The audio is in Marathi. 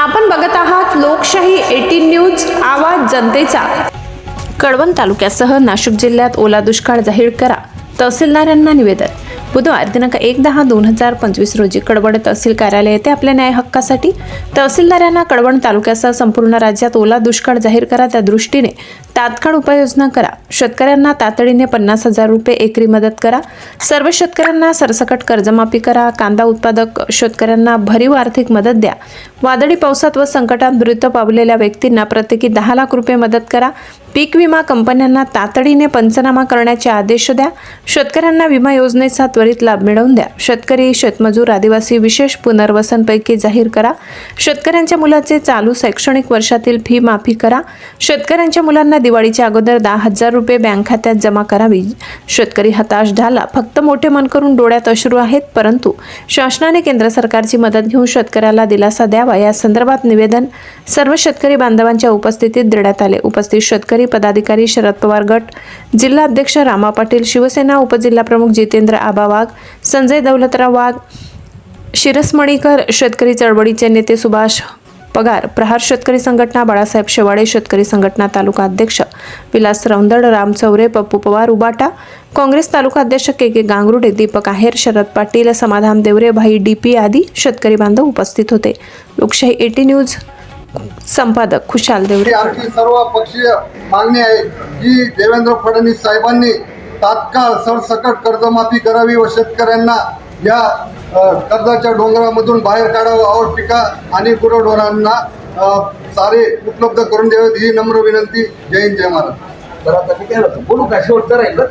आपण बघत आहात लोकशाही एटीन न्यूज आवाज जनतेचा. कळवण तालुक्यासह नाशिक जिल्ह्यात ओला दुष्काळ जाहीर करा. तहसीलदारांना निवेदन. बुधवार दिनांक एक दहा दोन हजार पंचवीस रोजी कडवण तहसील कार्यालय येथे आपल्या न्याय हक्कासाठी तहसीलदारांना कडवण तालुक्यासह संपूर्ण राज्यात ओला दुष्काळ जाहीर करा त्या दृष्टीने तात्काळ उपाययोजना करा. शेतकऱ्यांना तातडीने पन्नास हजार रुपये एकरी मदत करा. सर्व शेतकऱ्यांना सरसकट कर्जमाफी करा. कांदा उत्पादक शेतकऱ्यांना भरीव आर्थिक मदत द्या. वादळी पावसात व संकटात मृत पावलेल्या व्यक्तींना प्रत्येकी दहा लाख रुपये मदत करा. पीक विमा कंपन्यांना तातडीने पंचनामा करण्याचे आदेश द्या. शेतकऱ्यांना विमा योजनेचा त्वरित लाभ मिळवून द्या. शेतकरी शेतमजूर आदिवासी विशेष पुनर्वसनपैकी जाहीर करा. शेतकऱ्यांच्या मुलाचे चालू शैक्षणिक वर्षातील फी माफी करा. शेतकऱ्यांच्या मुलांना दिवाळीच्या अगोदर दहा हजार रुपये बँक खात्यात जमा करावी. शेतकरी हताश झाला. फक्त मोठे मन करून डोळ्यात अश्रू आहेत परंतु शासनाने केंद्र सरकारची मदत घेऊन शेतकऱ्याला दिलासा द्यावा या संदर्भात निवेदन सर्व शेतकरी बांधवांच्या उपस्थितीत देण्यात आले. उपस्थित शेतकरी पदाधिकारी शरद पवार गट जिल्हा अध्यक्ष रामा पाटील शिवसेना उपजिल्हाप्रमुख जितेंद्र आबा वाघ संजय दौलतराव वाघ शिरसमणीकर शेतकरी चळवळीचे नेते सुभाष पगार. प्रहार शेतकरी संघटना बाळासाहेब शेवाडे शेतकरी संघटना तालुका अध्यक्ष विलास रौंदड राम चौरे पप्पू पवार उबाटा काँग्रेस तालुका अध्यक्ष के के गांगरुडे दीपक आहेर शरद पाटील समाधान देवरे भाई डी पी आदी शेतकरी बांधव उपस्थित होते. लोकशाही एटी न्यूज संपादक खुशाल देवरे. आमची सर्व पक्षीय मागणी आहे की देवेंद्र फडणवीस साहेबांनी तात्काळ सरसकट कर्जमाफी करावी व शेतकऱ्यांना या कर्जाच्या डोंगरामधून बाहेर काढावं और पिका आणि गुरढोरांना सारे उपलब्ध करून द्यावेत. ही नम्र विनंती. जय हिंद जय महाराज तर आता मी काय बोलू का? शेवट करायला